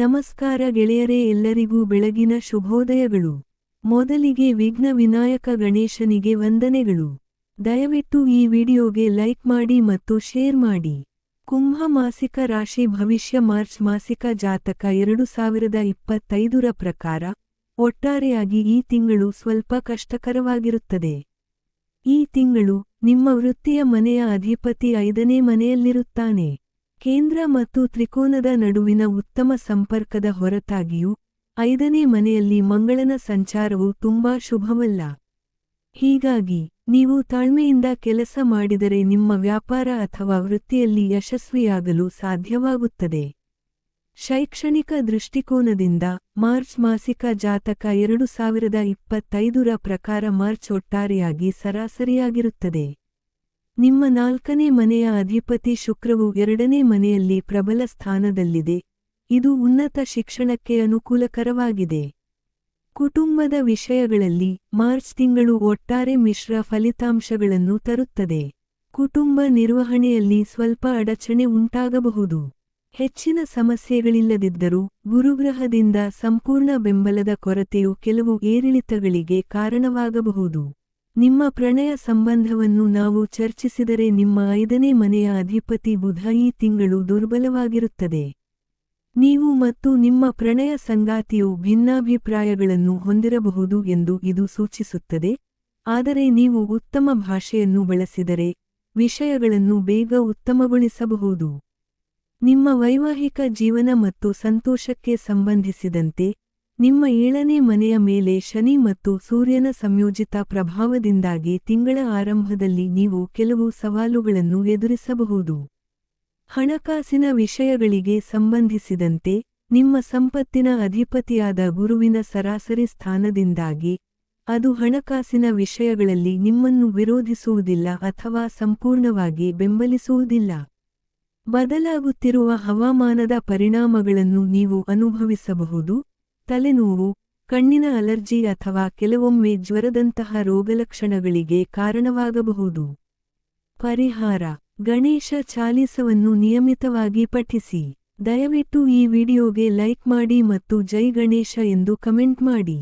ನಮಸ್ಕಾರ ಗೆಳೆಯರೇ ಎಲ್ಲರಿಗೂ ಬೆಳಗಿನ ಶುಭೋದಯಗಳು. ಮೊದಲಿಗೆ ವಿಘ್ನ ವಿನಾಯಕ ಗಣೇಶನಿಗೆ ವಂದನೆಗಳು. ದಯವಿಟ್ಟು ಈ ವಿಡಿಯೋಗೆ ಲೈಕ್ ಮಾಡಿ ಮತ್ತು ಶೇರ್ ಮಾಡಿ. ಕುಂಭ ಮಾಸಿಕ ರಾಶಿ ಭವಿಷ್ಯ ಮಾರ್ಚ್ ಮಾಸಿಕ ಜಾತಕ ಎರಡು ಸಾವಿರದ ಇಪ್ಪತ್ತೈದರ ಪ್ರಕಾರ ಒಟ್ಟಾರೆಯಾಗಿ ಈ ತಿಂಗಳು ಸ್ವಲ್ಪ ಕಷ್ಟಕರವಾಗಿರುತ್ತದೆ. ಈ ತಿಂಗಳು ನಿಮ್ಮ ವೃತ್ತಿಯ ಮನೆಯ ಅಧಿಪತಿ ಐದನೇ ಮನೆಯಲ್ಲಿರುತ್ತಾನೆ. ಕೇಂದ್ರ ಮತ್ತು ತ್ರಿಕೋನದ ನಡುವಿನ ಉತ್ತಮ ಸಂಪರ್ಕದ ಹೊರತಾಗಿಯೂ, ಐದನೇ ಮನೆಯಲ್ಲಿ ಮಂಗಳನ ಸಂಚಾರವು ತುಂಬಾ ಶುಭವಲ್ಲ. ಹೀಗಾಗಿ, ನೀವು ತಾಳ್ಮೆಯಿಂದ ಕೆಲಸ ಮಾಡಿದರೆ ನಿಮ್ಮ ವ್ಯಾಪಾರ ಅಥವಾ ವೃತ್ತಿಯಲ್ಲಿ ಯಶಸ್ವಿಯಾಗಲು ಸಾಧ್ಯವಾಗುತ್ತದೆ. ಶೈಕ್ಷಣಿಕ ದೃಷ್ಟಿಕೋನದಿಂದ, ಮಾರ್ಚ್ ಮಾಸಿಕ ಜಾತಕ ಎರಡು ಸಾವಿರದ ಇಪ್ಪತ್ತೈದರ ಪ್ರಕಾರ ಮಾರ್ಚ್ ಒಟ್ಟಾರೆಯಾಗಿ ಸರಾಸರಿಯಾಗಿರುತ್ತದೆ. ನಿಮ್ಮ ನಾಲ್ಕನೇ ಮನೆಯ ಅಧಿಪತಿ ಶುಕ್ರವು ಎರಡನೇ ಮನೆಯಲ್ಲಿ ಪ್ರಬಲ ಸ್ಥಾನದಲ್ಲಿದೆ. ಇದು ಉನ್ನತ ಶಿಕ್ಷಣಕ್ಕೆ ಅನುಕೂಲಕರವಾಗಿದೆ. ಕುಟುಂಬದ ವಿಷಯಗಳಲ್ಲಿ ಮಾರ್ಚ್ ತಿಂಗಳು ಒಟ್ಟಾರೆ ಮಿಶ್ರ ಫಲಿತಾಂಶಗಳನ್ನು ತರುತ್ತದೆ. ಕುಟುಂಬ ನಿರ್ವಹಣೆಯಲ್ಲಿ ಸ್ವಲ್ಪ ಅಡಚಣೆ ಉಂಟಾಗಬಹುದು. ಹೆಚ್ಚಿನ ಸಮಸ್ಯೆಗಳಿಲ್ಲದಿದ್ದರೂ ಗುರುಗ್ರಹದಿಂದ ಸಂಪೂರ್ಣ ಬೆಂಬಲದ ಕೊರತೆಯು ಕೆಲವು ಏರಿಳಿತಗಳಿಗೆ ಕಾರಣವಾಗಬಹುದು. ನಿಮ್ಮ ಪ್ರಣಯ ಸಂಬಂಧವನ್ನು ನಾವು ಚರ್ಚಿಸಿದರೆ ನಿಮ್ಮ ಐದನೇ ಮನೆಯ ಅಧಿಪತಿ ಬುಧ ಈ ತಿಂಗಳು ದುರ್ಬಲವಾಗಿರುತ್ತದೆ. ನೀವು ಮತ್ತು ನಿಮ್ಮ ಪ್ರಣಯ ಸಂಗಾತಿಯು ಭಿನ್ನಾಭಿಪ್ರಾಯಗಳನ್ನು ಹೊಂದಿರಬಹುದು ಎಂದು ಇದು ಸೂಚಿಸುತ್ತದೆ. ಆದರೆ ನೀವು ಉತ್ತಮ ಭಾಷೆಯನ್ನು ಬಳಸಿದರೆ ವಿಷಯಗಳನ್ನು ಬೇಗ ಉತ್ತಮಗೊಳಿಸಬಹುದು. ನಿಮ್ಮ ವೈವಾಹಿಕ ಜೀವನ ಮತ್ತು ಸಂತೋಷಕ್ಕೆ ಸಂಬಂಧಿಸಿದಂತೆ ನಿಮ್ಮ ಏಳನೇ ಮನೆಯ ಮೇಲೆ ಶನಿ ಮತ್ತು ಸೂರ್ಯನ ಸಂಯೋಜಿತ ಪ್ರಭಾವದಿಂದಾಗಿ ತಿಂಗಳ ಆರಂಭದಲ್ಲಿ ನೀವು ಕೆಲವು ಸವಾಲುಗಳನ್ನು ಎದುರಿಸಬಹುದು. ಹಣಕಾಸಿನ ವಿಷಯಗಳಿಗೆ ಸಂಬಂಧಿಸಿದಂತೆ, ನಿಮ್ಮ ಸಂಪತ್ತಿನ ಅಧಿಪತಿಯಾದ ಗುರುವಿನ ಸರಾಸರಿ ಸ್ಥಾನದಿಂದಾಗಿ, ಅದು ಹಣಕಾಸಿನ ವಿಷಯಗಳಲ್ಲಿ ನಿಮ್ಮನ್ನು ವಿರೋಧಿಸುವುದಿಲ್ಲ ಅಥವಾ ಸಂಪೂರ್ಣವಾಗಿ ಬೆಂಬಲಿಸುವುದಿಲ್ಲ. ಬದಲಾಗುತ್ತಿರುವ ಹವಾಮಾನದ ಪರಿಣಾಮಗಳನ್ನು ನೀವು ಅನುಭವಿಸಬಹುದು. ತಲೆನೋವು, ಕಣ್ಣಿನ ಅಲರ್ಜಿ ಅಥವಾ ಕೆಲವೊಮ್ಮೆ ಜ್ವರದಂತಹ ರೋಗಲಕ್ಷಣಗಳಿಗೆ ಕಾರಣವಾಗಬಹುದು. ಪರಿಹಾರ, ಗಣೇಶ ಚಾಲಿಸವನ್ನು ನಿಯಮಿತವಾಗಿ ಪಠಿಸಿ. ದಯವಿಟ್ಟು ಈ ವಿಡಿಯೋಗೆ ಲೈಕ್ ಮಾಡಿ ಮತ್ತು ಜೈ ಗಣೇಶ ಎಂದು ಕಮೆಂಟ್ ಮಾಡಿ.